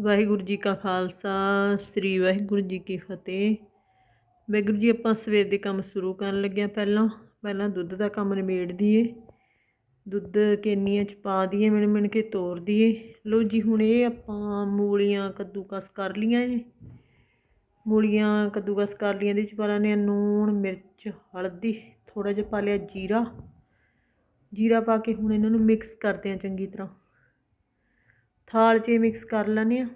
ਵਾਹਿਗੁਰੂ ਜੀ ਕਾ ਖਾਲਸਾ, ਸ੍ਰੀ ਵਾਹਿਗੁਰੂ ਜੀ ਕੀ ਫਤਿਹ। ਵਾਹਿਗੁਰੂ ਜੀ, ਆਪਾਂ ਸਵੇਰ ਦੇ ਕੰਮ ਸ਼ੁਰੂ ਕਰਨ ਲੱਗਿਆ ਪਹਿਲਾਂ। ਪਹਿਲਾਂ ਦੁੱਧ ਦਾ ਕੰਮ ਨਿਬੇੜ ਦਈਏ। ਦੁੱਧ ਕੇਨੀਆਂ ਚ ਪਾ ਦਈਏ, ਮਿਣ ਮਿਣ ਕੇ ਤੋਰ ਦਈਏ। ਲੋ ਜੀ, ਹੁਣ ਇਹ ਆਪਾਂ ਮੂਲੀਆਂ ਕੱਦੂਕਸ ਕਰ ਲੀਆਂ ਜੀ ਮੂਲੀਆਂ ਕੱਦੂਕਸ ਕਰ ਲੀਆਂ ਇਹਦੇ ਚ ਪਾ ਲੈਣੇ ਨੂਣ, ਮਿਰਚ, ਹਲਦੀ ਥੋੜਾ ਜਿਹਾ ਪਾ ਲਿਆ ਜੀਰਾ। ਜੀਰਾ ਪਾ ਕੇ ਹੁਣ ਇਹਨਾਂ ਨੂੰ ਮਿਕਸ ਕਰਦੇ ਆ ਚੰਗੀ ਤਰ੍ਹਾਂ। ਥਾਲ 'ਚ ਮਿਕਸ ਕਰ ਲੈਂਦੇ ਆ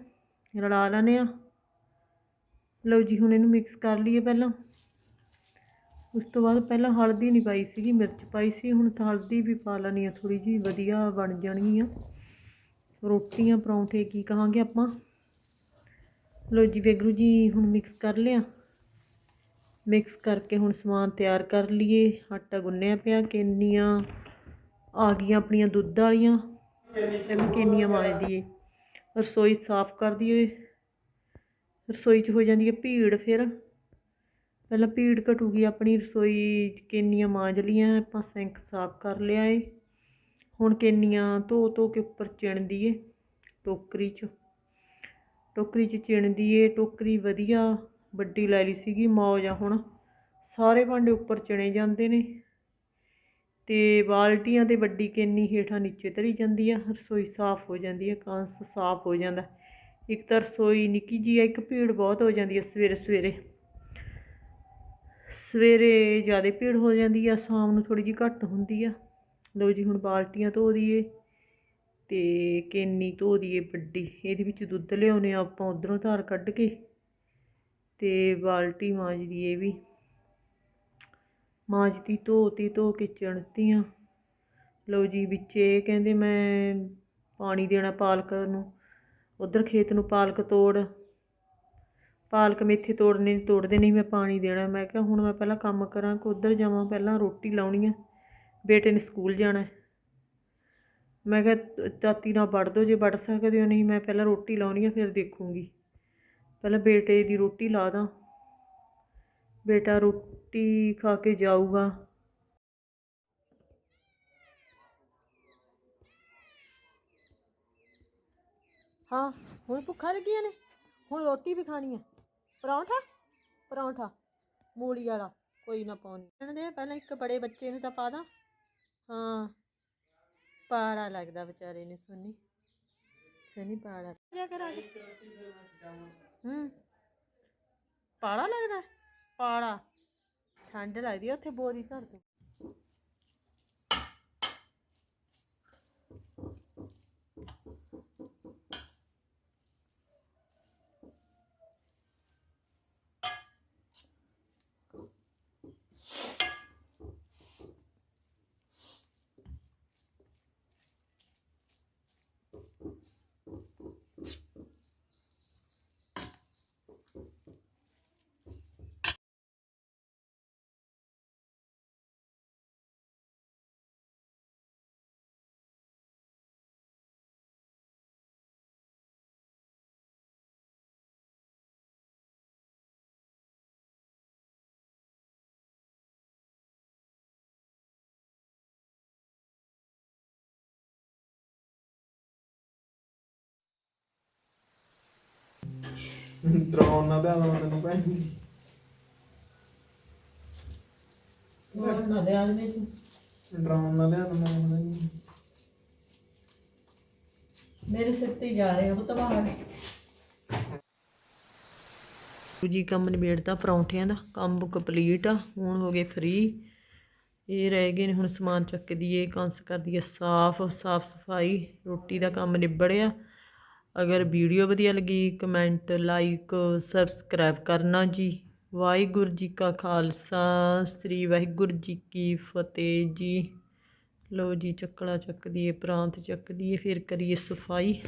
ਰਲਾ ਲੈਂਦੇ ਆ ਲਓ ਜੀ, ਹੁਣ ਇਹਨੂੰ ਮਿਕਸ ਕਰ ਲਈਏ ਪਹਿਲਾਂ। ਉਸ ਤੋਂ ਬਾਅਦ ਪਹਿਲਾਂ ਹਲਦੀ ਨਹੀਂ ਪਾਈ ਸੀਗੀ, ਮਿਰਚ ਪਾਈ ਸੀ। ਹੁਣ ਤਾਂ ਹਲਦੀ ਵੀ ਪਾ ਲੈਣੀ ਆ ਥੋੜੀ ਜੀ ਵਧੀਆ ਬਣ ਜਾਣਗੀਆਂ ਰੋਟੀਆਂ, ਪਰੌਂਠੇ ਕੀ ਕਹਾਂਗੇ ਆਪਾਂ? ਲਓ ਜੀ ਵੈਗਰੂ ਜੀ, ਹੁਣ ਮਿਕਸ ਕਰ ਲਿਆ। ਮਿਕਸ ਕਰਕੇ ਹੁਣ ਸਮਾਨ ਤਿਆਰ ਕਰ ਲਈਏ। ਆਟਾ ਗੁੰਨਿਆ ਪਿਆ, ਕਿੰਨੀਆਂ ਆ ਗਈਆਂ ਆਪਣੀਆਂ ਦੁੱਧ ਵਾਲੀਆਂ। ਐਵੇਂ ਕੇਨੀਆਂ ਮਾਰ ਦਈਏ। ਰਸੋਈ ਸਾਫ਼ ਕਰ ਦਈਏ। ਰਸੋਈ 'ਚ ਹੋ ਜਾਂਦੀ ਹੈ ਭੀੜ ਫਿਰ। ਪਹਿਲਾਂ ਭੀੜ ਘਟੂਗੀ, ਆਪਣੀ ਰਸੋਈ 'ਚ ਕੇਨੀਆਂ ਮਾਂਜ ਲੀਆਂ ਆਪਾਂ ਸਿੰਕ ਸਾਫ਼ ਕਰ ਲਿਆ ਏ। ਹੁਣ ਕੇਨੀਆਂ ਧੋ ਧੋ ਕੇ ਉੱਪਰ ਚਿਣ ਦਈਏ, ਟੋਕਰੀ 'ਚ। ਟੋਕਰੀ 'ਚ ਚਿਣ ਦਈਏ, ਟੋਕਰੀ ਵਧੀਆ, ਵੱਡੀ ਲੈ ਲਈ ਸੀਗੀ, ਮੌਜ ਆ ਹੁਣ। ਸਾਰੇ ਭਾਂਡੇ ਉੱਪਰ ਚਿਣੇ ਜਾਂਦੇ ਨੇ। ਅਤੇ ਬਾਲਟੀਆਂ ਤੇ ਵੱਡੀ ਕੇਨੀ ਹੇਠਾਂ ਨੀਚੇ ਧਰੀ ਜਾਂਦੀ ਆ, ਰਸੋਈ ਸਾਫ਼ ਹੋ ਜਾਂਦੀ ਹੈ ਕਾਂਸ ਸਾਫ਼ ਹੋ ਜਾਂਦਾ। ਇੱਕ ਤਾਂ ਰਸੋਈ ਨਿੱਕੀ ਜੀ ਆ, ਇੱਕ ਭੀੜ ਬਹੁਤ ਹੋ ਜਾਂਦੀ ਆ ਸਵੇਰੇ ਸਵੇਰੇ। ਸਵੇਰੇ ਜ਼ਿਆਦਾ ਭੀੜ ਹੋ ਜਾਂਦੀ ਆ, ਸ਼ਾਮ ਨੂੰ ਥੋੜ੍ਹੀ ਜਿਹੀ ਘੱਟ ਹੁੰਦੀ ਆ। ਲਓ ਜੀ ਹੁਣ ਬਾਲਟੀਆਂ ਧੋ ਦਈਏ ਅਤੇ ਕੇਨੀ ਧੋ ਦਈਏ ਵੱਡੀ, ਇਹਦੇ ਵਿੱਚ ਦੁੱਧ ਲਿਆਉਨੇ ਆ ਆਪਾਂ ਉਧਰੋਂ ਧਾਰ ਕੱਢ ਕੇ ਅਤੇ ਬਾਲਟੀ ਮਾਂਜ ਦਈਏ ਵੀ। ਮਾਂਜਤੀ ਧੋਤੀ ਧੋ ਕੇ ਚਿਣਤੀਆਂ ਲਓ ਜੀ ਵਿੱਚ ਇਹ ਕਹਿੰਦੇ ਮੈਂ ਪਾਣੀ ਦੇਣਾ ਪਾਲਕ ਨੂੰ। ਉਧਰ ਖੇਤ ਨੂੰ ਪਾਲਕ ਤੋੜ। ਪਾਲਕ ਮੇਥੇ ਤੋੜਨੇ ਤੋੜਦੇ ਨਹੀਂ, ਮੈਂ ਪਾਣੀ ਦੇਣਾ। ਮੈਂ ਕਿਹਾ ਹੁਣ ਮੈਂ ਪਹਿਲਾਂ ਕੰਮ ਕਰਾਂ ਕਿ ਉਧਰ ਜਾਵਾਂ, ਪਹਿਲਾਂ ਰੋਟੀ ਲਾਉਣੀ ਆ। ਬੇਟੇ ਨੇ ਸਕੂਲ ਜਾਣਾ। ਮੈਂ ਕਿਹਾ ਤਾਤੀ ਨਾਲ ਵੜ ਦੋ, ਜੇ ਵੜ ਸਕਦੇ ਹੋ ਨਹੀਂ, ਮੈਂ ਪਹਿਲਾਂ ਰੋਟੀ ਲਾਉਣੀ ਆ, ਫਿਰ ਦੇਖੂੰਗੀ। ਪਹਿਲਾਂ ਬੇਟੇ ਦੀ ਰੋਟੀ ਲਾ ਦਾਂ। ਬੇਟਾ ਰੋਟੀ ਖਾ ਕੇ ਜਾਊਗਾ। ਹਾਂ, ਹੁਣ ਭੁੱਖਾ ਲੱਗੀਆਂ ਨੇ। ਹੁਣ ਰੋਟੀ ਵੀ ਖਾਣੀ ਹੈ ਪਰੌਂਠਾ? ਪਰੌਂਠਾ। ਮੂਲੀ ਵਾਲਾ। ਕੋਈ ਨਾ ਪਾਉਣੀ। ਇਹਨਾਂ ਦੇ ਪਹਿਲਾਂ ਇੱਕ ਬੜੇ ਬੱਚੇ ਨੂੰ ਤਾਂ ਪਾ ਦਾਂ। ਹਾਂ। ਪਾੜਾ ਲੱਗਦਾ ਵਿਚਾਰੇ ਨੇ, ਸੋਨੀ। ਸੋਨੀ ਪਾੜਾ। ਜਾ ਕੇ ਰਾਜ। ਹੂੰ। ਪਾੜਾ ਲੱਗਦਾ? ਹੈ? ਪਾੜਾ ਠੰਡ ਲੱਗਦੀ ਹੈ ਉੱਥੇ ਬੋਰੀ ਧਰ ਦੋ ਡਰਾਉਣ ਨਾ ਪਿਆ ਮੈਂ ਤੈਨੂੰ ਭੈਣ ਹੋਰ ਨਾ ਦੇ ਆਦਮੀ ਤੂੰ ਡਰਾਉਣ ਨਾ ਲਿਆ ਮੈਂ ਨਹੀਂ ਮੇਰੇ ਸਿਰ ਤੇ ਹੀ ਜਾ ਰਹੇ ਹੋ ਤਾਂ ਬਾਹਰ ਜੀ ਕੰਮ ਨਿਬੇੜਤਾ ਪਰੌਂਠਿਆਂ ਦਾ ਕੰਮ ਕੰਪਲੀਟ ਆ ਹੁਣ ਹੋ ਗਏ ਫ੍ਰੀ ਇਹ ਰਹਿ ਗਏ ਨੇ ਹੁਣ ਸਮਾਨ ਚੱਕ ਦਈਏ ਕੰਸ ਕਰ ਦਈਏ ਸਾਫ਼ ਸਾਫ਼ ਸਫ਼ਾਈ ਰੋਟੀ ਦਾ ਕੰਮ ਨਿਬੜਿਆ। ਅਗਰ ਵੀਡੀਓ ਵਧੀਆ ਲੱਗੀ, ਕਮੈਂਟ, ਲਾਈਕ, ਸਬਸਕ੍ਰਾਈਬ ਕਰਨਾ ਜੀ। ਵਾਹਿਗੁਰੂ ਜੀ ਕਾ ਖਾਲਸਾ, ਸ੍ਰੀ ਵਾਹਿਗੁਰੂ ਜੀ ਕੀ ਫਤਿਹ ਜੀ। ਲਓ ਜੀ, ਚੱਕਲਾ ਚੱਕ ਦਈਏ ਪ੍ਰਾਂਤ ਚੱਕ ਦਈਏ ਫਿਰ ਕਰੀਏ ਸਫ਼ਾਈ।